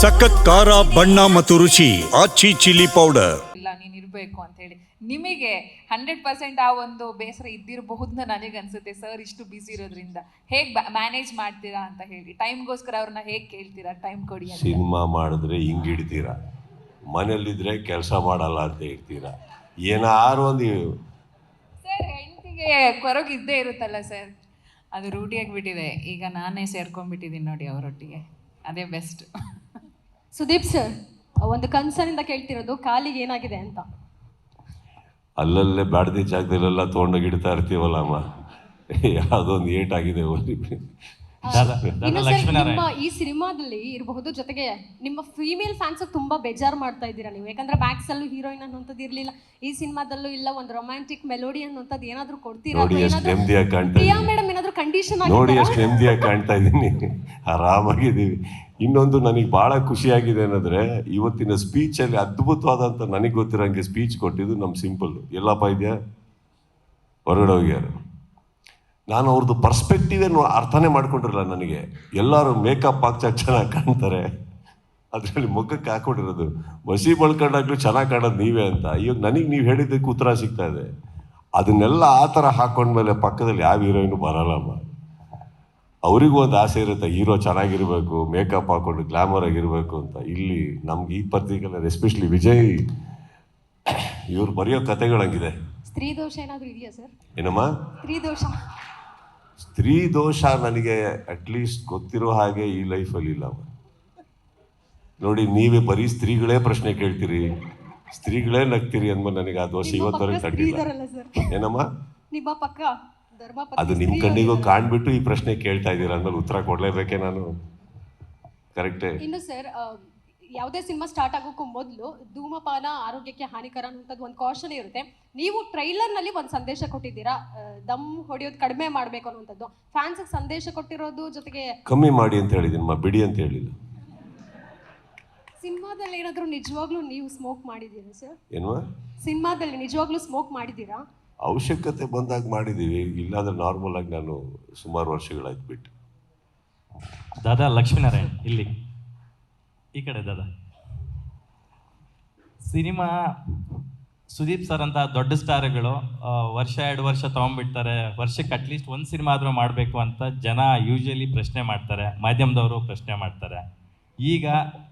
ಸಖತ್ ಖಾರ ಬಣ್ಣ ಮತ್ತು ರುಚಿ ಆಚಿ ಚಿಲ್ಲಿ ಪೌಡರ್. ಇಲ್ಲ ನೀನು ಇರಬೇಕು ಅಂತ ಹೇಳಿ. ನಿಮಗೆ ಹಂಡ್ರೆಡ್ ಪರ್ಸೆಂಟ್ ಆ ಒಂದು ಬೇಸರ ಇದ್ದಿರಬಹುದು ನನಗೆ ಅನ್ಸುತ್ತೆ ಸರ್ ಇಷ್ಟು ಬ್ಯುಸಿ ಇರೋದ್ರಿಂದ. ಹೇಗೆ ಮ್ಯಾನೇಜ್ ಮಾಡ್ತೀರಾ ಅಂತ ಹೇಳಿ. ಟೈಮ್ಗೋಸ್ಕರ ಅವ್ರನ್ನ ಹೇಗೆ ಕೇಳ್ತೀರಾ? ಟೈಮ್ ಕೊಡಿ ಅಂತ. ಸಿನಿಮಾ ಮಾಡಿದ್ರೆ ಹಿಂಗೆ ಇಡ್ತೀರಾ? ಮನೇಲಿದ್ರೆ ಕೆಲಸ ಮಾಡಲ್ಲ ಅಂತ ಹೇಳ್ತೀರಾ? ಏನಾರು ಒಂದು ಸರ್ ಹೆಂಡತಿಗೆ ಕೊರಗು ಇದ್ದೇ ಇರುತ್ತಲ್ಲ ಸರ್. ಅದು ರೂಢಿಯಾಗಿಬಿಟ್ಟಿದೆ ಈಗ ನಾನೇ ಸೇರ್ಕೊಂಡ್ಬಿಟ್ಟಿದ್ದೀನಿ ನೋಡಿ ಅವರೊಟ್ಟಿಗೆ. ಅದೇ ಬೆಸ್ಟ್ ಸುದೀಪ್ ಸರ್ ಒಂದು ಕನ್ಸರ್ನಿಂದ ಕೇಳ್ತಿರೋದು ಕಾಲಿಗೆ ಏನಾಗಿದೆ ಅಂತ. ಅಲ್ಲಲ್ಲೇ ಬ್ಯಾಡದಿ ಜಾಗದಲ್ಲೆಲ್ಲ ತೊಗೊಂಡೋಗಿ ಇಡ್ತಾ ಇರ್ತೀವಲ್ಲ ಅಮ್ಮ. ಯಾವುದೊಂದು ಏಟಾಗಿದೆ ಹೋಗ್ಲಿ ಇನ್ನು ಸರ್ ನಿಮ್ಮ ಈ ಸಿನಿಮಾದಲ್ಲಿ ಇರಬಹುದು ಜೊತೆಗೆ ನಿಮ್ಮ ಫೀಮೇಲ್ ಫ್ಯಾನ್ಸ್ ತುಂಬಾ ಬೇಜಾರು ಮಾಡ್ತಾ ಇದ್ದೀರಾ ನೀವು? ಯಾಕಂದ್ರೆ ಬ್ಯಾಕ್ಸ್ ಅಲ್ಲೂ ಹೀರೋಯಿನ್ ಅನ್ನೋಂಥದ್ದು ಇರ್ಲಿಲ್ಲ. ಈ ಸಿನಿಮಾದಲ್ಲೂ ಇಲ್ಲ ಒಂದು ರೊಮ್ಯಾಂಟಿಕ್ ಮೆಲೋಡಿ ಅನ್ನೋಂಥದ್ದು ಏನಾದ್ರೂ ಕೊಡ್ತೀರಾ? ನೋಡಿ ಅಥವಾ ಎಷ್ಟು ಏನಾದ್ರೂ ನೆಮ್ಮದಿಯಾಗಿ ಕಾಣ್ತಾ ಪ್ರಿಯಾ ಮೇಡಮ್ ಏನಾದ್ರೂ ಕಂಡೀಷನ್ ನೋಡಿ ಆಗಿ ಎಷ್ಟು ನೆಮ್ಮದಿಯಾಗಿ ಕಾಣ್ತಾ ಇದ್ದೀನಿ. ಆರಾಮಾಗಿದ್ದೀವಿ. ಇನ್ನೊಂದು ನನಗೆ ಭಾಳ ಖುಷಿಯಾಗಿದೆ ಏನಂದ್ರೆ ಇವತ್ತಿನ ಸ್ಪೀಚಲ್ಲಿ ಅದ್ಭುತವಾದಂಥ ನನಗೆ ಗೊತ್ತಿರೋಂಗೆ ಸ್ಪೀಚ್ ಕೊಟ್ಟಿದ್ದು ನಮ್ಮ ಸಿಂಪಲ್ ಎಲ್ಲಪ್ಪ ಇದೆಯಾ? ಹೊರಗಡೆ ಹೋಗ್ಯಾರು ನಾನು ಅವ್ರದ್ದು ಪರ್ಸ್ಪೆಕ್ಟಿವ್ ನೋ ಅರ್ಥನೇ ಮಾಡ್ಕೊಂಡಿರಲ್ಲ ನನಗೆ. ಎಲ್ಲರೂ ಮೇಕಪ್ ಹಾಕ್ತಾ ಚೆನ್ನಾಗಿ ಕಾಣ್ತಾರೆ. ಅದರಲ್ಲಿ ಮುಖಕ್ಕೆ ಹಾಕೊಂಡಿರೋದು ಮಸಿ ಬಳ್ಕೊಂಡಾಗ್ಲೂ ಚೆನ್ನಾಗಿ ಕಾಣೋದು ನೀವೇ ಅಂತ. ಇವಾಗ ನನಗೆ ನೀವು ಹೇಳಿದ್ದಕ್ಕೆ ಉತ್ತರ ಸಿಗ್ತಾ ಇದೆ. ಅದನ್ನೆಲ್ಲ ಆ ಥರ ಹಾಕೊಂಡ್ಮೇಲೆ ಪಕ್ಕದಲ್ಲಿ ಯಾವ ಹೀರೋಯಿನು ಬರಲ್ಲಮ್ಮ ಅವರಿಗೂ ಒಂದು ಆಸೆ ಇರುತ್ತೆ ಹೀರೋ ಚೆನ್ನಾಗಿರಬೇಕು ಮೇಕಪ್ ಹಾಕೊಂಡು ಗ್ಲಾಮರ್ ಆಗಿರಬೇಕು ಅಂತ. ಇಲ್ಲಿ ನಮ್ಗೆ ಈ ಪರ್ಟಿಕ್ಯುಲರ್ ಎಸ್ಪೆಷಲಿ ವಿಜಯ್ ಇವ್ರು ಬರೆಯೋ ಕತೆಗಳಂಗಿದೆ ಸ್ತ್ರೀ ದೋಷ ಏನಾದರೂ ಇದೆಯಾ ಸರ್? ಏನಮ್ಮ? ಸ್ತ್ರೀ ದೋಷ. ಸ್ತ್ರೀ ದೋಷ ನನಗೆ ಅಟ್ಲೀಸ್ಟ್ ಗೊತ್ತಿರೋ ಹಾಗೆ ಈ ಲೈಫಲ್ಲಿ ಇಲ್ಲ. ನೋಡಿ ನೀವೇ ಬರೀ ಸ್ತ್ರೀಗಳೇ ಪ್ರಶ್ನೆ ಕೇಳ್ತೀರಿ. ಸ್ತ್ರೀಗಳೇ ನಗ್ತೀರಿ ಅಂದ್ಮೇಲೆ ನನಗೆ ಆ ದೋಷ ಇವತ್ತವರೆಗೆ ಸರ್? ಏನಮ್ಮ? ಅದು ನಿಮ್ಮ ಕಣ್ಣಿಗೂ ಕಾಣ್ಬಿಟ್ಟು ಈ ಪ್ರಶ್ನೆ ಕೇಳ್ತಾ ಇದ್ದೀರಾ ಅಂದ್ಮೇಲೆ ಉತ್ತರ ಕೊಡ್ಲೇಬೇಕೆ ನಾನು? ಕರೆಕ್ಟೇ ಇನ್ನು ಸರ್ ಯಾವುದೇ ಸಿನಿಮಾ ಸ್ಟಾರ್ಟ್ ಆಗೋಕ್ಕೂ ಮೊದಲು ಧೂಮಪಾನ ಆರೋಗ್ಯಕ್ಕೆ ಹಾನಿಕರ ಅನ್ನುವಂಥದ್ದು ಒಂದು ಕಾಶನ್ ಇರುತ್ತೆ. ನೀವು ಟ್ರೈಲರ್ನಲ್ಲಿ ಒಂದು ಸಂದೇಶ ಕೊಟ್ಟಿದ್ದೀರಾ? ದಮ್ ಹೊಡೆಯೋದು ಕಡಿಮೆ ಮಾಡಬೇಕು ಅನ್ನುವಂಥದ್ದು. ಫ್ಯಾನ್ಸ್ ಸಂದೇಶ ಕೊಟ್ಟಿರೋದು ಜೊತೆಗೆ ಕಮ್ಮಿ ಮಾಡಿ ಅಂತ ಹೇಳಿದ್ದೀನಿ ಮಾ ಬಿಡಿ ಅಂತ ಹೇಳಿಲ್ಲ. ಸಿನಿಮಾದಲ್ಲಿ ಏನಾದರೂ ನಿಜವಾಗ್ಲೂ ನೀವು ಸ್ಮೋಕ್ ಮಾಡಿದ್ದೀರಾ ಸರ್ ಏನು ಸಿನಿಮಾದಲ್ಲಿ ನಿಜವಾಗ್ಲೂ ಸ್ಮೋಕ್ ಮಾಡಿದ್ದೀರಾ? ಅವಶ್ಯಕತೆ ಬಂದಾಗ ಮಾಡಿದ್ದೀವಿ. ಇಲ್ಲಾಂದ್ರೆ ನಾರ್ಮಲ್ ಆಗಿ ನಾನು ಸುಮಾರು ವರ್ಷಗಳಾಯ್ತು ಬಿಟ್ಟು. ದಾದಾ ಲಕ್ಷ್ಮೀನಾರಾಯಣ್ ಇಲ್ಲಿ. ಈ ಕಡೆ ದಾದಾ ಸಿನಿಮಾ ಸುದೀಪ್ ಸರ್ ಅಂತ ದೊಡ್ಡ ಸ್ಟಾರ್ಗಳು ವರ್ಷ ಎರಡು ವರ್ಷ ತೊಗೊಂಡ್ಬಿಡ್ತಾರೆ. ವರ್ಷಕ್ಕೆ ಅಟ್ಲೀಸ್ಟ್ ಒಂದು ಸಿನಿಮಾ ಆದರೂ ಮಾಡಬೇಕು ಅಂತ ಜನ ಯೂಶಲಿ ಪ್ರಶ್ನೆ ಮಾಡ್ತಾರೆ. ಮಾಧ್ಯಮದವರು ಪ್ರಶ್ನೆ ಮಾಡ್ತಾರೆ. ಈಗ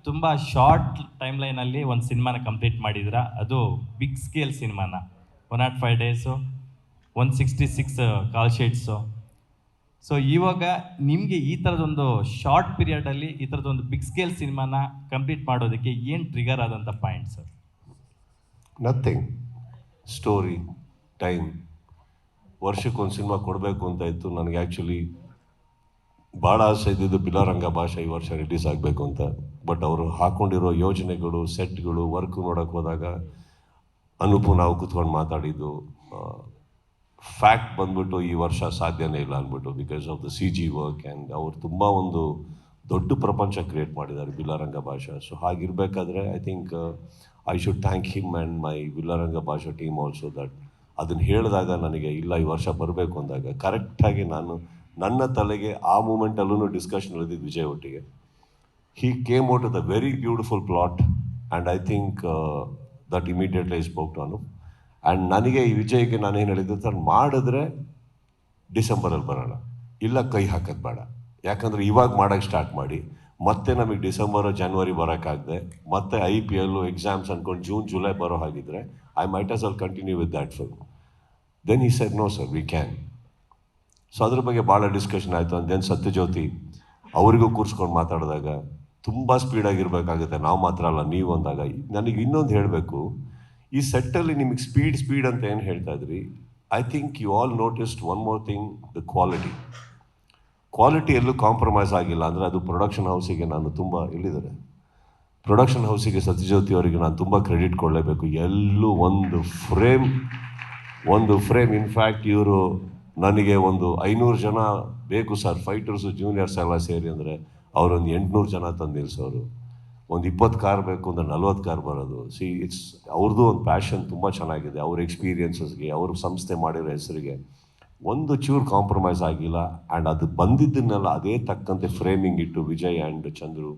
ತುಂಬ ಶಾರ್ಟ್ ಟೈಮ್ ಲೈನಲ್ಲಿ ಒಂದು ಸಿನಿಮಾನ ಕಂಪ್ಲೀಟ್ ಮಾಡಿದ್ರ, ಅದು ಬಿಗ್ ಸ್ಕೇಲ್ ಸಿನಿಮಾನ. One not five days one sixty six call sheets so ಇವಾಗ ನಿಮಗೆ ಈ ಥರದೊಂದು ಶಾರ್ಟ್ ಪೀರಿಯಡಲ್ಲಿ ಈ ಥರದೊಂದು ಬಿಗ್ ಸ್ಕೇಲ್ ಸಿನಿಮಾನ ಕಂಪ್ಲೀಟ್ ಮಾಡೋದಕ್ಕೆ ಏನು ಟ್ರಿಗರ್ ಆದಂಥ point sir nothing story time ವರ್ಷಕ್ಕೊಂದು ಸಿನಿಮಾ ಕೊಡಬೇಕು ಅಂತ ಇತ್ತು. ನನಗೆ ಆ್ಯಕ್ಚುಲಿ ಭಾಳ ಆಸೆ ಇದ್ದಿದ್ದು ಬಿಲಾರಂಗ ಭಾಷೆ ಈ ವರ್ಷ ರಿಲೀಸ್ ಆಗಬೇಕು ಅಂತ. ಬಟ್ ಅವರು ಹಾಕೊಂಡಿರೋ ಯೋಜನೆಗಳು ಸೆಟ್ಗಳು ವರ್ಕ್ ನೋಡೋಕ್ಕೆ ಹೋದಾಗ ಅನುಪು ನಾವು ಕೂತ್ಕೊಂಡು ಮಾತಾಡಿದ್ದು ಫ್ಯಾಕ್ಟ್ ಬಂದ್ಬಿಟ್ಟು ಈ ವರ್ಷ ಸಾಧ್ಯನೇ ಇಲ್ಲ ಅಂದ್ಬಿಟ್ಟು because of the C G work and ಅವ್ರು ತುಂಬ ಒಂದು ದೊಡ್ಡ ಪ್ರಪಂಚ ಕ್ರಿಯೇಟ್ ಮಾಡಿದ್ದಾರೆ Billa Ranga Baasha. So ಹಾಗಿರಬೇಕಾದ್ರೆ I think I should thank him and my Billa Ranga Baasha team also that ಅದನ್ನು ಹೇಳಿದಾಗ ನನಗೆ ಇಲ್ಲ ಈ ವರ್ಷ ಬರಬೇಕು ಅಂದಾಗ. ಕರೆಕ್ಟಾಗಿ ನಾನು ನನ್ನ ತಲೆಗೆ ಆ ಮೂಮೆಂಟಲ್ಲೂ ಡಿಸ್ಕಷನ್ ಇಳಿದಿದ್ದು ವಿಜಯ್ ಒಟ್ಟಿಗೆ. He came out with very very beautiful plot and I think uh, that immediately and ನನಗೆ ಈ ವಿಜಯಕ್ಕೆ ನಾನು ಏನು ಹೇಳಿದ್ದು ಸರ್ ಮಾಡಿದ್ರೆ ಡಿಸೆಂಬರಲ್ಲಿ ಬರೋಣ ಇಲ್ಲ ಕೈ ಹಾಕೋದು ಬೇಡ. ಯಾಕಂದರೆ ಇವಾಗ ಮಾಡೋಕ್ಕೆ ಸ್ಟಾರ್ಟ್ ಮಾಡಿ. ಮತ್ತೆ ನಮಗೆ ಡಿಸೆಂಬರು ಜನ್ವರಿ ಬರೋಕ್ಕಾಗದೆ. ಮತ್ತೆ ಐ ಪಿ ಎಲ್ಲು ಎಕ್ಸಾಮ್ಸ್ ಅಂದ್ಕೊಂಡು ಜೂನ್ ಜುಲೈ ಬರೋ ಹಾಗಿದ್ರೆ I might as well continue with that film then ಈ sir no sir we can so ಅದ್ರ ಬಗ್ಗೆ ಭಾಳ ಡಿಸ್ಕಷನ್ ಆಯಿತು. ಅಂದ್ ದೆನ್ ಸತ್ಯಜ್ಯೋತಿ ಅವರಿಗೂ ಕೂರಿಸ್ಕೊಂಡು ಮಾತಾಡಿದಾಗ ತುಂಬ ಸ್ಪೀಡಾಗಿರ್ಬೇಕಾಗುತ್ತೆ ನಾವು ಮಾತ್ರ ಅಲ್ಲ, ನೀವು ಅಂದಾಗ. ನನಗೆ ಇನ್ನೊಂದು ಹೇಳಬೇಕು. ಈ ಸೆಟ್ಟಲ್ಲಿ ನಿಮಗೆ ಸ್ಪೀಡ್ ಸ್ಪೀಡ್ ಅಂತ ಏನು ಹೇಳ್ತಾ ಇದ್ರಿ? I think you all noticed one more thing the quality quality ಎಲ್ಲೂ ಕಾಂಪ್ರಮೈಸ್ ಆಗಿಲ್ಲ. ಅಂದರೆ ಅದು ಪ್ರೊಡಕ್ಷನ್ ಹೌಸಿಗೆ ನಾನು ತುಂಬ ಇಳಿದರೆ ಪ್ರೊಡಕ್ಷನ್ ಹೌಸಿಗೆ ಸತ್ಯಜ್ಯೋತಿ ಅವರಿಗೆ ನಾನು ತುಂಬ ಕ್ರೆಡಿಟ್ ಕೊಡಲೇಬೇಕು. ಎಲ್ಲೂ ಒಂದು ಫ್ರೇಮ್ ಒಂದು ಫ್ರೇಮ್ ಇನ್ಫ್ಯಾಕ್ಟ್ ಇವರು ನನಗೆ ಒಂದು ಐನೂರು ಜನ ಬೇಕು ಸರ್ ಫೈಟರ್ಸು ಜೂನಿಯರ್ಸ್ ಎಲ್ಲ ಸೇರಿ ಅಂದರೆ ಅವರೊಂದು ಎಂಟುನೂರು ಜನ ತಂದು ನಿಲ್ಲಿಸೋರು ಒಂದು ಇಪ್ಪತ್ತು ಕಾರ್ ಬೇಕು ಅಂದರೆ ನಲ್ವತ್ತು ಕಾರ್ ಬರೋದು. ಸಿ ಇಟ್ಸ್ ಅವ್ರದ್ದು ಒಂದು ಪ್ಯಾಷನ್ ತುಂಬ ಚೆನ್ನಾಗಿದೆ. ಅವ್ರ ಎಕ್ಸ್ಪೀರಿಯನ್ಸಸ್ಗೆ ಅವ್ರ ಸಂಸ್ಥೆ ಮಾಡಿರೋ ಹೆಸರಿಗೆ. ಒಂದು ಚೂರು ಕಾಂಪ್ರಮೈಸ್ ಆಗಿಲ್ಲ. ಆ್ಯಂಡ್ ಅದು ಬಂದಿದ್ದನ್ನೆಲ್ಲ ಅದೇ ತಕ್ಕಂತೆ ಫ್ರೇಮಿಂಗ್ ಇಟ್ಟು Vijay and Chandru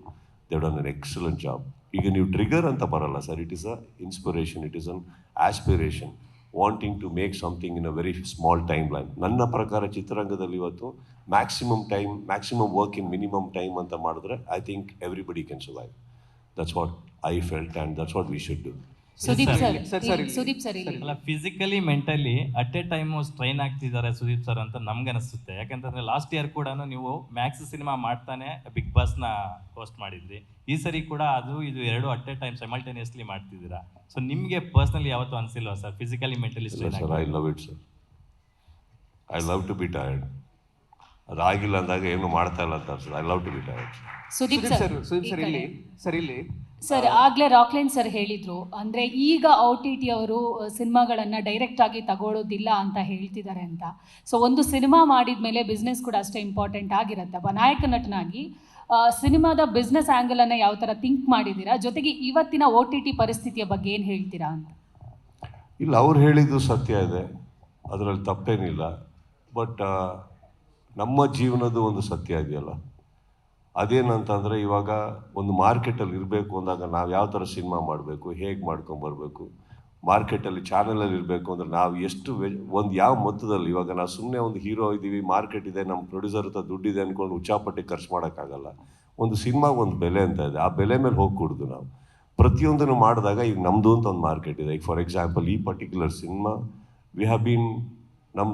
have done an excellent job ಈಗ ನೀವು ಟ್ರಿಗರ್ ಅಂತ ಬರಲ್ಲ sir it is a inspiration it is an aspiration wanting to make something in a very small time line ನನ್ನ ಪ್ರಕಾರ ಚಿತ್ರರಂಗದಲ್ಲಿ ಇವತ್ತು maximum time maximum work in minimum time ಅಂತ ಮಾಡಿದ್ರೆ I think everybody can survive that's what I felt and that's what we should do. Sudeep sir sir, sir, ಇಲ್ಲಿ- Sudeep sir ಇಲ್ಲಿ ಅಲ್ಲ physically mentally at a time strain ಆಗ್ತಿದ್ದಾರೆ Sudeep sir ಅಂತ ನಮ್ಗೆ ಅನಿಸುತ್ತೆ. ಯಾಕಂತಂದ್ರೆ ಲಾಸ್ಟ್ ಇಯರ್ ಕೂಡ ನೀವು ಮ್ಯಾಕ್ಸ್ ಸಿನಿಮಾ ಮಾಡ್ತಾನೆ ಬಿಗ್ ಬಾಸ್ನ ಹೋಸ್ಟ್ ಮಾಡಿದ್ರಿ. ಈ ಸರಿ ಕೂಡ ಅದು ಇದು ಎರಡು ಅಟ್ ಎ ಟೈಮ್ ಸೈಮಲ್ಟೇನಿಯಸ್ಲಿ ಮಾಡ್ತಿದ್ದೀರಾ. ಸೊ ನಿಮಗೆ ಪರ್ಸ್ನಲಿ ಯಾವತ್ತೂ ಅನಿಸಿಲ್ವಾ ಸರ್ ಫಿಸಿಕಲಿ ಮೆಂಟಲಿ ಇಲ್ಲ strain I love it sir I love to be tired ಅದಾಗಿಲ್ಲ ಅಂದಾಗ ಏನು ಮಾಡ್ತಾ ಇಲ್ಲ ಅಂತ ಅನ್ಸುತ್ತೆ. I love to be direct Sudeep sir Sudeep sir. ಇಲ್ಲಿ ಸರ್ ಇಲ್ಲಿ. ಸರ್ ಆಗ್ಲೇ ರಾಕ್ಲೈನ್ ಸರ್ ಹೇಳಿದ್ರು ಅಂದ್ರೆ ಈಗ ಔ ಟಿ ಟಿ ಅವರು ಸಿನಿಮಾಗಳನ್ನ ಡೈರೆಕ್ಟ್ ಆಗಿ ತಗೊಳ್ಳೋದಿಲ್ಲ ಅಂತ ಹೇಳ್ತಿದ್ದಾರೆ ಅಂತ. ಸೊ ಒಂದು ಸಿನಿಮಾ ಮಾಡಿದ ಮೇಲೆ ಬಿಸ್ನೆಸ್ ಕೂಡ ಅಷ್ಟೇ ಇಂಪಾರ್ಟೆಂಟ್ ಆಗಿರುತ್ತೆ. ಒಬ್ಬ ನಾಯಕ ನಟನಾಗಿ ಸಿನಿಮಾದ ಬಿಸ್ನೆಸ್ ಆ್ಯಂಗಲ್ ಅನ್ನ ಯಾವ ಥರ ಥಿಂಕ್ ಮಾಡಿದ್ದೀರಾ? ಜೊತೆಗೆ ಇವತ್ತಿನ ಓ ಟಿ ಟಿ ಪರಿಸ್ಥಿತಿಯ ಬಗ್ಗೆ ಏನು ಹೇಳ್ತೀರಾ ಅಂತ? ಇಲ್ಲ ಅವ್ರು ಹೇಳಿದ್ದು ಸತ್ಯ ಇದೆ. ಅದರಲ್ಲಿ ತಪ್ಪೇನಿಲ್ಲ. ಬಟ್ ನಮ್ಮ ಜೀವನದ ಒಂದು ಸತ್ಯ ಇದೆಯಲ್ಲ? ಅದೇನಂತಂದರೆ ಇವಾಗ ಒಂದು ಮಾರ್ಕೆಟಲ್ಲಿ ಇರಬೇಕು ಅಂದಾಗ ನಾವು ಯಾವ ಥರ ಸಿನಿಮಾ ಮಾಡಬೇಕು, ಹೇಗೆ ಮಾಡ್ಕೊಂಬರ್ಬೇಕು ಮಾರ್ಕೆಟಲ್ಲಿ ಚಾನಲಲ್ಲಿ ಇರಬೇಕು ಅಂದರೆ ನಾವು ಎಷ್ಟು ಒಂದು ಯಾವ ಮೊತ್ತದಲ್ಲಿ, ಇವಾಗ ನಾವು ಸುಮ್ಮನೆ ಒಂದು ಹೀರೋ ಇದ್ದೀವಿ, ಮಾರ್ಕೆಟ್ ಇದೆ, ನಮ್ಮ ಪ್ರೊಡ್ಯೂಸರ್ ಹತ್ರ ದುಡ್ಡಿದೆ ಅಂದ್ಕೊಂಡು ಉಚ್ಚಾಪಟ್ಟಿ ಖರ್ಚು ಮಾಡೋಕ್ಕಾಗಲ್ಲ. ಒಂದು ಸಿನಿಮಾಗೆ ಒಂದು ಬೆಲೆ ಅಂತ ಇದೆ, ಆ ಬೆಲೆ ಮೇಲೆ ಹೋಗಿ ನಾವು. ಪ್ರತಿಯೊಂದನ್ನು ಮಾಡಿದಾಗ ಈಗ ನಮ್ಮದು ಅಂತ ಒಂದು ಮಾರ್ಕೆಟ್ ಇದೆ. ಈಗ ಫಾರ್ ಎಕ್ಸಾಂಪಲ್ ಈ particular cinema we have been ನಮ್ಮ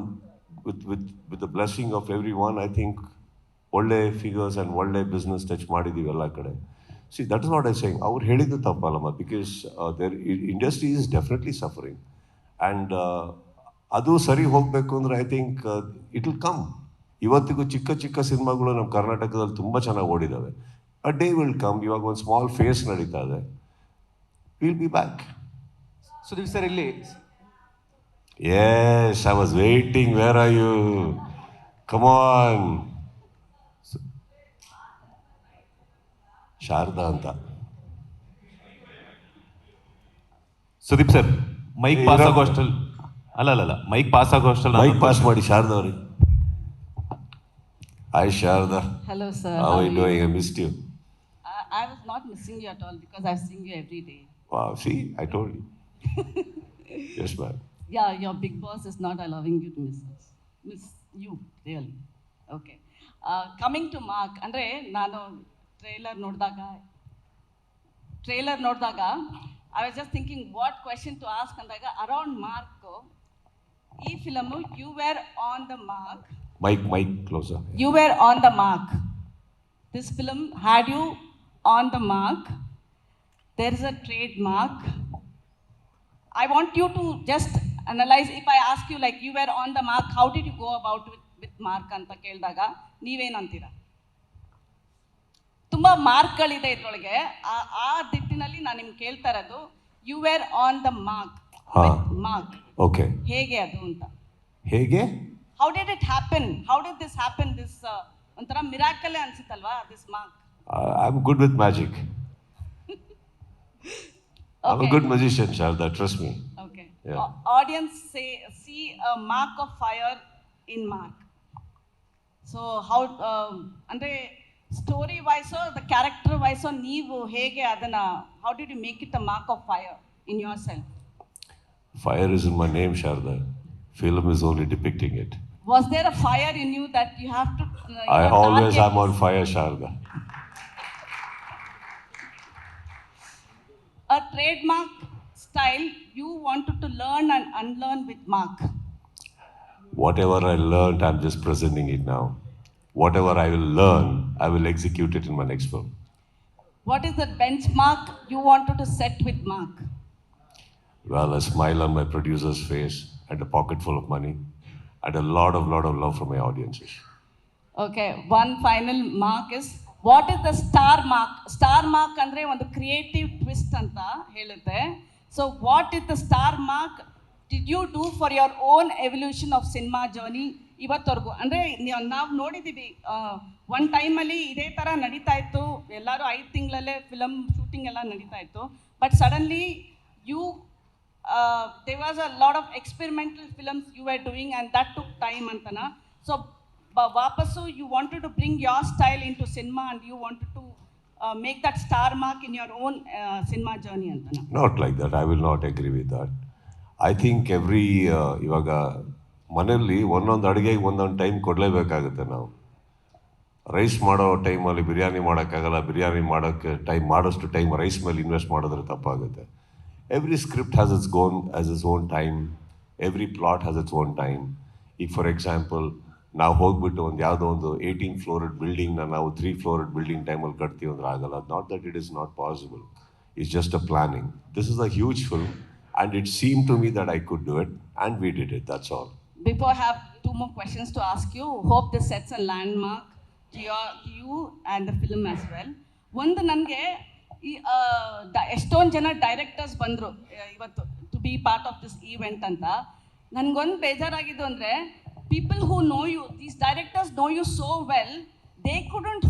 with with with the blessing of everyone, I think ಒಳ್ಳೆ ಫಿಗರ್ಸ್ ಆ್ಯಂಡ್ ಒಳ್ಳೆ ಬಿಸ್ನೆಸ್ ಟಚ್ ಮಾಡಿದ್ದೀವಿ ಎಲ್ಲ ಕಡೆ. See that is not I saying ಅವ್ರು ಹೇಳಿದ್ದು ತಪ್ಪಲ್ಲಮ್ಮ because there industry is definitely suffering and ಅದು ಸರಿ ಹೋಗಬೇಕು ಅಂದರೆ I think it will come ಇವತ್ತಿಗೂ ಚಿಕ್ಕ ಚಿಕ್ಕ ಸಿನಿಮಾಗಳು ನಮ್ಮ ಕರ್ನಾಟಕದಲ್ಲಿ ತುಂಬ ಚೆನ್ನಾಗಿ ಓಡಿದ್ದಾವೆ ಅ ಡೇ ವಿಲ್ ಕಮ್ ಇವಾಗ ಒಂದು ಸ್ಮಾಲ್ ಫೇಸ್ ನಡೀತಾ ಇದೆ. Will be back Sudeep sir ಇಲ್ಲಿ Yes, I was waiting. Where are you? Come on. Sharada ಅಂತ ಸುದೀಪ್ ಸರ್ ಮೈಕ್ ಪಾಸ್ ಆಗೋ ಅಷ್ಟಲ್ಲಿ ಅಲ್ಲ ಅಲ್ಲ ಅಲ್ಲ ಮೈಕ್ ಪಾಸ್ ಆಗೋ ಅಷ್ಟಲ್ಲಿ ಮೈಕ್ ಪಾಸ್ ಮಾಡಿ ಶಾರದಾ ಅವ್ರಿಗೆ hi Sharada Hello, sir. How How are you are doing? I missed you. I, I was not missing you at all because I sing you every day. Wow, see, I told you. yes, ma'am. Yeah, your big boss is not allowing you to miss us. Miss you, really. Okay. Uh, coming to Mark, ಅಂದರೆ ನಾನು trailer ನೋಡಿದಾಗ trailer ನೋಡಿದಾಗ I was just thinking what question to ask ಅಂದಾಗ around mark ಈ film you were on the mark Mike, Mike, closer. you were on the mark. This film had you on the mark. There is a trademark. I want you to just analyse if I ask you like you were on the mark how did you go about with mark ಅಂತ ಕೇಳಿದಾಗ ನೀವೇನಂತೀರಾ? ತುಂಬ ಮಾರ್ಕ್ಗಳಿದೆ ಇದರೊಳಗೆ. ಆ ದಿಟ್ಟಿನಲ್ಲಿ ನಾನು ನಿಮ್ಗೆ ಕೇಳ್ತಾ ಇರೋದು you were on the mark mark okay ಹೇಗೆ ಅದು ಅಂತ? ಹೇಗೆ? How did it happen how did this happen this ಒಂಥರ ಮಿರಾಕಲೇ ಅನ್ಸುತ್ತಲ್ವಾ this mark I am good with magic I good magician Sharada trust me okay Yeah. Audience say see a mark of fire in mark so how ಅಂದರೆ story ವೈಸೋ the character ವೈಸೋ ನೀವು ಹೇಗೆ ಅದನ್ನು how did you make it a mark of fire in yourself Fire is in my name, Sharda. Film is only depicting it. Was there a fire in you that you have to I always am on fire, Sharda. a trademark style you wanted to learn and unlearn with mark Whatever I learned, I'm just presenting it now. Whatever I will learn, I will execute it in my next film. what is the benchmark you wanted to set with mark Well, a smile on my producer's face and a pocket full of money and a lot of, lot of love from my audiences. okay one final mark is what is the star mark star mark ಅಂದ್ರೆ ಒಂದು creative twist ಅಂತ ಹೇಳುತ್ತೆ so what is the star mark did you do for your own evolution of cinema journey ಇವತ್ತವರೆಗೂ? ಅಂದರೆ ನಾವು ನೋಡಿದ್ದೀವಿ one ಟೈಮಲ್ಲಿ ಇದೇ ಥರ ನಡೀತಾ ಇತ್ತು. ಎಲ್ಲರೂ ಐದು ತಿಂಗಳಲ್ಲೇ ಫಿಲಮ್ ಶೂಟಿಂಗ್ ಎಲ್ಲ ನಡೀತಾ ಇತ್ತು. But suddenly you they was a lot of experimental films you are doing and that took time ಅಂತನ? ಸೊ ವಾಪಸ್ಸು you wanted to bring your style into cinema and you wanted to make that star mark in your own cinema journey ಅಂತ not like that I will not agree with that I think every uh, ಇವಾಗ ಮನೆಯಲ್ಲಿ ಒಂದೊಂದು ಅಡುಗೆಗೆ ಒಂದೊಂದು time ಕೊಡಲೇಬೇಕಾಗುತ್ತೆ ನಾವು. Rice ಮಾಡೋ ಟೈಮಲ್ಲಿ ಬಿರಿಯಾನಿ ಮಾಡೋಕ್ಕಾಗಲ್ಲ ಬಿರಿಯಾನಿ ಮಾಡೋಕ್ಕೆ ಟೈಮ್ ಮಾಡೋಷ್ಟು ಟೈಮ್ ರೈಸ್ ಮೇಲೆ ಇನ್ವೆಸ್ಟ್ ಮಾಡಿದ್ರೆ ತಪ್ಪಾಗುತ್ತೆ. Every script has its gone as is own time every plot has its own time ಈಗ ಫಾರ್ ಎಕ್ಸಾಂಪಲ್ ನಾವು ಹೋಗ್ಬಿಟ್ಟು ಒಂದು ಯಾವುದೋ ಒಂದು ಏಯ್ಟೀನ್ ಫ್ಲೋರ್ಡ್ ಬಿಲ್ಡಿಂಗ್ನ ನಾವು ತ್ರೀ ಫ್ಲೋರ್ಡ್ ಬಿಲ್ಡಿಂಗ್ ಟೈಮಲ್ಲಿ ಕಟ್ತೀವಿ ಅಂದ್ರೆ ಆಗಲ್ಲ. Not that it is not possible it's just a planning this is a huge film and it seem to me that I could do it and we did it that's all Before I have two more questions to ask you, hope this sets a landmark to, your, to you and the film as well. ಒಂದು ನನಗೆ ಈ ಎಷ್ಟೊಂದು ಜನ directors ಬಂದರು ಇವತ್ತು to be part of this event ಅಂತ. ನನಗೊಂದು ಬೇಜಾರಾಗಿದ್ದು ಅಂದರೆ people who know you, these directors know you so well, they couldn't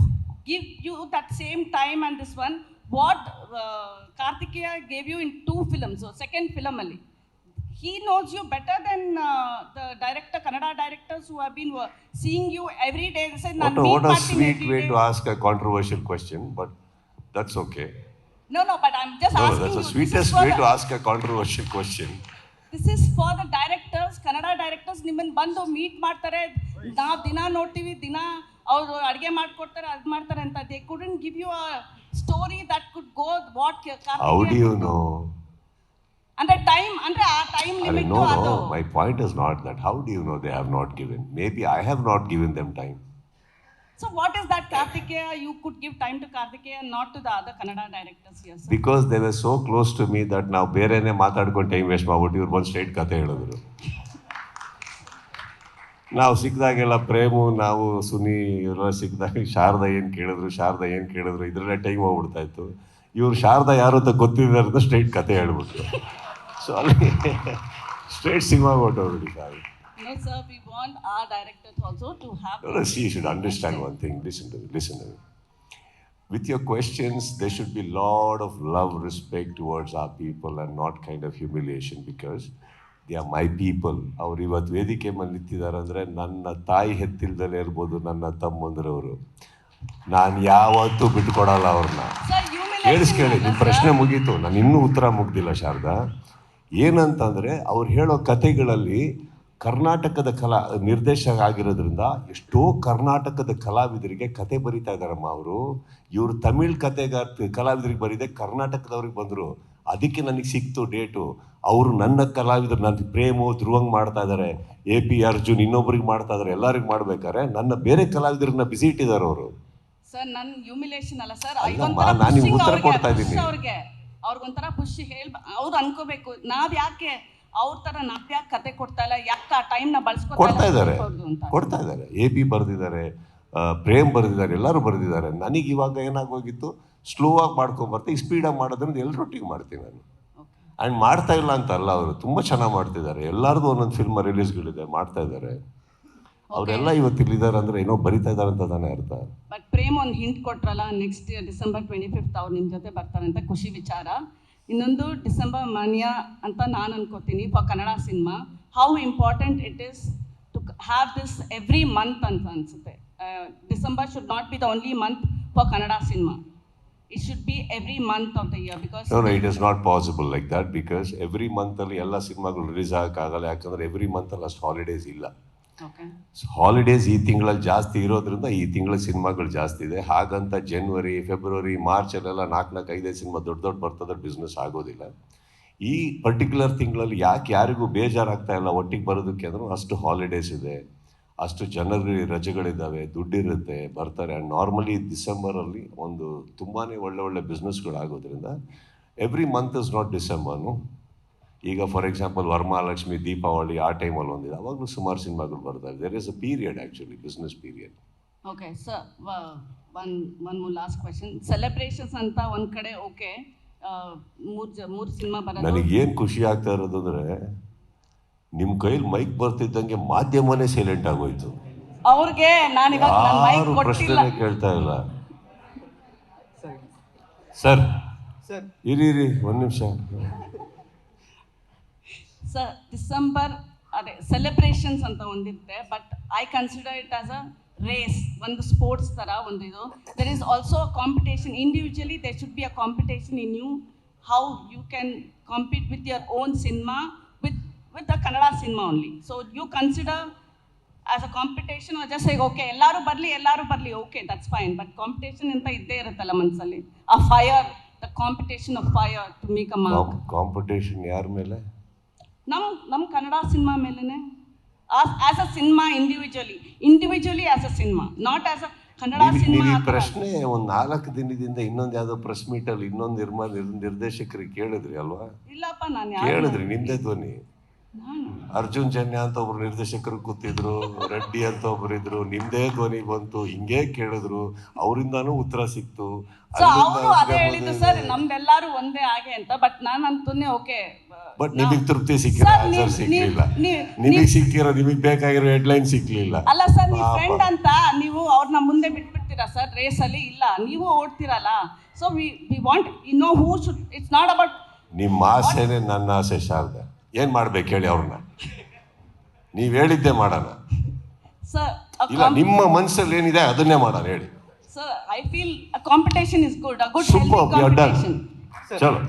give you that same time and this one what uh, Karthikeya gave you in two films, so second film only. He knows you better than uh, the director, Canada directors who have been uh, seeing you every day. They say, what, a, what a sweet way to ask a controversial question, but that's okay. No, no, but I'm just no, asking that's the sweetest way to ask a controversial question. This is for the directors, Kannada directors ನಿಮ್ಮನ್ನು ಬಂದು meet ಮಾಡ್ತಾರೆ ನಾವು ದಿನ ನೋಡ್ತೀವಿ ದಿನ ಅವರು ಅಡುಗೆ ಮಾಡಿಕೊಡ್ತಾರೆ ಅದು ಮಾಡ್ತಾರೆ ಅಂತ they couldn't give you a story that could go what How do you know? ಅಂದ್ರೆ ಟೈಮ್ ಅಂದ್ರೆ ಆ ಟೈಮ್ ಲಿಮಿಟ್ ಅದು no, my point is not that. How do you know they have not given? Maybe I have not given them so what is that Karthikeya you could give time to Karthikeya not to the other Kannada directors here sir Because they were so close to me that ನಾವು ಬೇರೆನೇ ಮಾತಾಡ್ಕೊಂಡು time waste ಮಾಡ್ಬಿಟ್ಟು ಇವ್ರು ಒಂದು straight ಕತೆ ಹೇಳಿದ್ರು. ನಾವು ಸಿಕ್ಕಿದಾಗೆಲ್ಲ frame, ನಾವು ಸುನಿ, ಇವರೆಲ್ಲ ಸಿಕ್ಕಿದಾಗ ಶಾರದಾ ಏನು ಕೇಳಿದ್ರು, ಶಾರದಾ ಏನು ಕೇಳಿದ್ರು, ಇದರಲ್ಲೇ ಟೈಮ್ ಹೋಗ್ಬಿಡ್ತಾ ಇತ್ತು. ಇವ್ರು ಶಾರದಾ ಯಾರು ಅಂತ ಗೊತ್ತಿದ್ದಾರೆ ಸ್ಟ್ರೈಟ್ ಕತೆ ಹೇಳ್ಬಿಟ್ರು. So straight cinema ಹೊಟ್ಟೋಗ್ಬಿಡಿ sir No, sir, we want our directors also to have. No, no, see, you should understand one thing. Listen to me. Listen to me. With your questions, there should be a lot of love, respect towards our people, and not kind of humiliation because they are my people. ಅವ್ರು ಇವತ್ತು ವೇದಿಕೆ ಮೇಲೆ ನಿಂತಿದ್ದಾರೆ ಅಂದರೆ ನನ್ನ ತಾಯಿ ಹೆತ್ತಿಲ್ದಲೇ ಇರ್ಬೋದು ನನ್ನ ತಮ್ಮಂದ್ರವರು ನಾನು ಯಾವತ್ತೂ ಬಿಟ್ಕೊಡಲ್ಲ ಅವ್ರನ್ನ ಕೇಳಿಸ್ಕೇಳಿ ನಿಮ್ಮ ಪ್ರಶ್ನೆ. ಮುಗೀತು ನಾನು ಇನ್ನೂ ಉತ್ತರ ಮುಗ್ದಿಲ್ಲ ಶಾರದಾ ಏನಂತಂದರೆ ಅವ್ರು ಹೇಳೋ ಕತೆಗಳಲ್ಲಿ ಕರ್ನಾಟಕದ ಕಲಾ ನಿರ್ದೇಶಕ ಆಗಿರೋದ್ರಿಂದ ಎಷ್ಟೋ ಕರ್ನಾಟಕದ ಕಲಾವಿದರಿಗೆ ಕತೆ ಬರಿತಾ ಇದ್ದಾರಮ್ಮ ಅವರು. ಇವರು ತಮಿಳ್ ಕತೆಗಾರ ಕಲಾವಿದರಿಗೆ ಬರೀದೆ ಕರ್ನಾಟಕದವ್ರಿಗೆ ಬಂದರು. ಅದಕ್ಕೆ ನನಗೆ ಸಿಕ್ತು ಡೇಟು. ಅವರು ನನ್ನ ಕಲಾವಿದರು ನನ್ನ ಪ್ರೇಮು ಧ್ರುವಂಗ್ ಮಾಡ್ತಾ ಇದ್ದಾರೆ ಎ ಪಿ ಅರ್ಜುನ್ ಇನ್ನೊಬ್ರಿಗೆ ಮಾಡ್ತಾ ಇದ್ದಾರೆ ಎಲ್ಲರಿಗೂ ಮಾಡ್ಬೇಕಾದ್ರೆ ನನ್ನ ಬೇರೆ ಕಲಾವಿದರನ್ನ ಬಿಸಿ ಇಟ್ಟಿದ್ದಾರೆ ಅವರು. ಸರ್ ನನ್ನ ಯುಮಿಲೇಷನ್ ಅಲ್ಲ ಸರ್. ನಾನ್ ನಿಮ್ಗೆ ಉತ್ತರ ಕೊಡ್ತಾ ಇದ್ದೀನಿ. ಅವ್ರಿಗೆ. ಅವ್ರಿಗೊಂಥರ ಖುಷಿ ಹೇಳ್ಬ ಅವ್ರು ಅನ್ಕೋಬೇಕು. ನಾವ್ ಯಾಕೆ ಅವ್ರ ತರ ನಾಪ್ಯಾಕ್ ಯಾಕೆ ಕತೆ ಕೊಡ್ತಾ ಇಲ್ಲ? ಯಾಕೆ ಆ ಟೈಮ್ನ ಕೊಡ್ತಾ ಇದ್ದಾರೆ ಕೊಡ್ತಾ ಇದ್ದಾರೆ ಎ ಪಿ ಬರೆದಿದ್ದಾರೆ ಪ್ರೇಮ್ ಬರೆದಿದ್ದಾರೆ ಎಲ್ಲರೂ ಬರೆದಿದ್ದಾರೆ. ನನಗೆ ಇವಾಗ ಏನಾಗೋಗಿತ್ತು? ಸ್ಲೋ ಆಗಿ ಮಾಡ್ಕೊಂಬರ್ತೆ ಈ ಸ್ಪೀಡಾಗಿ ಮಾಡೋದ್ರಿಂದ ಎಲ್ಲರೊಟ್ಟಿಗೆ ಮಾಡ್ತೀನಿ ನಾನು. ಆ್ಯಂಡ್ ಮಾಡ್ತಾ ಇಲ್ಲ ಅಂತ ಅಲ್ಲ ಅವರು. ತುಂಬ ಚೆನ್ನಾಗಿ ಮಾಡ್ತಿದ್ದಾರೆ. ಎಲ್ಲರದು ಒಂದೊಂದು ಫಿಲ್ಮ್ ರಿಲೀಸ್ಗಳಿದೆ ಮಾಡ್ತಾ ಇದ್ದಾರೆ. ಅವರೆಲ್ಲ ಇವತ್ತು ಇಲ್ಲಿದ್ದಾರೆ ಅಂದ್ರೆ ಏನೋ ಬರಿತಾ ಇದ್ದಾರೆ ಅಂತ ತಾನೇ ಅರ್ಥ. ಬಟ್ ಪ್ರೇಮ್ ಒಂದು ಹಿಂಟ್ ಕೊಟ್ರಲ್ಲ ನೆಕ್ಸ್ಟ್ ಡಿಸೆಂಬರ್ ಟ್ವೆಂಟಿ ಫಿಫ್ತ್ ಅವ್ರು ನಿಮ್ಮ ಜೊತೆ ಬರ್ತಾರೆ ಅಂತ ಖುಷಿ ವಿಚಾರ. ಇನ್ನೊಂದು ಡಿಸೆಂಬರ್ ಮಾನ್ಯ ಅಂತ ನಾನು ಅನ್ಕೋತೀನಿ for Kannada cinema. How important it is to have this every month ಅಂತ ಅನ್ಸುತ್ತೆ. December should not be the only month for Kannada cinema. It should be every month of the year because no it is not possible like that because every ಮಂತಲ್ಲಿ ಎಲ್ಲ ಸಿನಿಮಾಗಳು release ಆಗೋಕ್ಕಾಗಲ್ಲ ಯಾಕಂದರೆ every ಮಂತಲ್ಲಿ ಅಷ್ಟು holidays ಇಲ್ಲ. Holidays ಈ ತಿಂಗಳಲ್ಲಿ ಜಾಸ್ತಿ ಇರೋದ್ರಿಂದ ಈ ತಿಂಗಳ ಸಿನಿಮಾಗಳು ಜಾಸ್ತಿ ಇದೆ. ಹಾಗಂತ ಜನ್ವರಿ ಫೆಬ್ರವರಿ ಮಾರ್ಚಲ್ಲೆಲ್ಲ ನಾಲ್ಕು ನಾಲ್ಕು ಐದೈದು ಸಿನಿಮಾ ದೊಡ್ಡ ದೊಡ್ಡ ಬರ್ತದೆ ಬಿಸ್ನೆಸ್ ಆಗೋದಿಲ್ಲ. ಈ ಪರ್ಟಿಕ್ಯುಲರ್ ತಿಂಗಳಲ್ಲಿ ಯಾಕೆ ಯಾರಿಗೂ ಬೇಜಾರಾಗ್ತಾ ಇಲ್ಲ ಒಟ್ಟಿಗೆ ಬರೋದಕ್ಕೆ ಅಂದ್ರೆ ಅಷ್ಟು ಹಾಲಿಡೇಸ್ ಇದೆ. ಅಷ್ಟು ಜನರು ರಜೆಗಳಿದ್ದಾವೆ, ದುಡ್ಡಿರುತ್ತೆ, ಬರ್ತಾರೆ. ಆ್ಯಂಡ್ ನಾರ್ಮಲಿ ಡಿಸೆಂಬರಲ್ಲಿ ಒಂದು ತುಂಬಾ ಒಳ್ಳೆ ಒಳ್ಳೆ ಬಿಸ್ನೆಸ್ಗಳು ಆಗೋದ್ರಿಂದ ಎವ್ರಿ ಮಂತ್ ಇಸ್ ನಾಟ್ ಡಿಸೆಂಬರ್ನು ಈಗ ಫಾರ್ ಎಕ್ಸಾಂಪಲ್ ವರಮಹಾಲಕ್ಷ್ಮಿ ದೀಪಾವಳಿ ಆ ಟೈಮಲ್ಲಿ ಒಂದಿದೆ. ಅವಾಗಲೂ ಸುಮಾರು ಸಿನಿಮಾಗಳು ಬರ್ತಾರೆ there is a period actually business period okay sir one one more last question celebrations ಅಂತ ಒಂದು ಕಡೆ ಓಕೆ ಮೂರು ಮೂರು ಮೂರ್ ಸಿನಿಮಾ ಬರೋದು? ನನಗೇನು ಖುಷಿ ಆಗ್ತಾ ಇರೋದು ಅಂದರೆ ನಿಮ್ಮ ಕೈಲಿ ಮೈಕ್ ಬರ್ತಿದ್ದಂಗೆ ಮಾಧ್ಯಮನೇ ಸೈಲೆಂಟ್ ಆಗೋಯ್ತು. ಅವ್ರಿಗೆ ನಾನು ಇವಾಗ ನನ್ನ ಮೈಕ್ ಯಾರು ಕೊಟ್ಟಿಲ್ಲ. ಪ್ರಶ್ನೆನೇ ಕೇಳ್ತಾ ಇಲ್ಲ. ಸರ್. ಸರ್. ಇರಿ ಇರಿ ಒಂದು ನಿಮಿಷ. ಡಿಸೆಂಬರ್ ಅದೇ ಸೆಲೆಬ್ರೇಷನ್ಸ್ ಅಂತ ಒಂದಿರುತ್ತೆ but I consider it as a race ಒಂದು ಸ್ಪೋರ್ಟ್ಸ್ ಥರ ಒಂದು ಇದು there is also competition individually there should be a competition in you how you can compete with your own cinema with with a Kannada cinema only so you consider as a competition just ಈಗ okay ಎಲ್ಲರೂ ಬರಲಿ ಎಲ್ಲರೂ ಬರಲಿ okay that's fine but competition ಅಂತ ಇದ್ದೇ ಇರುತ್ತಲ್ಲ ಮನಸ್ಸಲ್ಲಿ ಆ fire the competition of fire to make a mark competition ಯಾರ ಮೇಲೆ? ನಮ್ಮ ನಮ್ಮ ಕನ್ನಡ ಸಿನಿಮಾ ಮೇಲೇ as a cinema individually individually as a cinema not as a Kannada cinema ಪ್ರಶ್ನೆ ಒಂದು ನಾಲ್ಕು ದಿನದಿಂದ ಇನ್ನೊಂದು ಯಾವುದೋ ಪ್ರೆಸ್ ಮೀಟಲ್ಲಿ ಇನ್ನೊಂದು ನಿರ್ಮಾ ನಿರ್- ನಿರ್ದೇಶಕರಿಗೆ ಕೇಳಿದ್ರಿ ಅಲ್ವಾ? ಇಲ್ಲಪ್ಪ ನಾನು ಕೇಳಿದ್ರಿ ನಿಂದೆ ಧ್ವನಿ. ಅರ್ಜುನ್ ಜನ್ಯ ಅಂತ ಒಬ್ರು ನಿರ್ದೇಶಕರು ಕೂತಿದ್ರು ರೆಡ್ಡಿ ಅಂತ ಒಬ್ರು ಇದ್ರು ನಿಮ್ದೇ ಧ್ವನಿ ಬಂತು ಹಿಂಗೆ ಕೇಳಿದ್ರು ಅವರಿಂದಾನು ಉತ್ತರ ಸಿಕ್ತು. ಅವರು ಅದೇ ಹೇಳಿದ್ದು ಸರ್ ನಮ್ದೆಲ್ಲರೂ ಒಂದೇ ಹಾಗೆ ಅಂತ ಬಟ್ ನಾನು ಅಂತೂನೆ ಓಕೆ ಬಟ್ ನಿಮಗೆ ತೃಪ್ತಿ ಸಿಕ್ಕಿಲ್ಲ ಆನ್ಸರ್ ಸಿಕ್ಲಿಲ್ಲ. ನಿಮಗೆ ಸಿಕ್ಕಿರೋ ನಿಮಗೆ ಬೇಕಾಗಿರೋ ಹೆಡ್ಲೈನ್ ಸಿಕ್ಲಿಲ್ಲ. ಅಲ್ಲ ಸರ್ ನೀವು. ಫ್ರೆಂಡ್ ಅಂತ ನೀವು ಅವ್ರನ್ನ ಮುಂದೆ ಬಿಟ್ಬಿಡ್ತೀರಾ ಸರ್ ರೇಸಲ್ಲಿ ಇಲ್ಲ ನೀವು ಓಡ್ತೀರಲ್ಲ. So we we want you know who should it's not about ನಿಮ್ಮ ಆಸೆನೆ ನನ್ನ ಆಸೆ ಶಾರದೆ. ಏನ್ ಮಾಡ್ಬೇಕು ಹೇಳಿ ಅವ್ರನ್ನ? ನೀವ್ ಹೇಳಿದ್ದೆ ಮಾಡೋಣ. ಸರ್ ಇಲ್ಲ ನಿಮ್ಮ ಮನಸ್ಸಲ್ಲಿ ಏನಿದೆ ಅದನ್ನೇ ಮಾಡೋಣ ಹೇಳಿ. Sir I feel competition is good good super ಚಲೋ.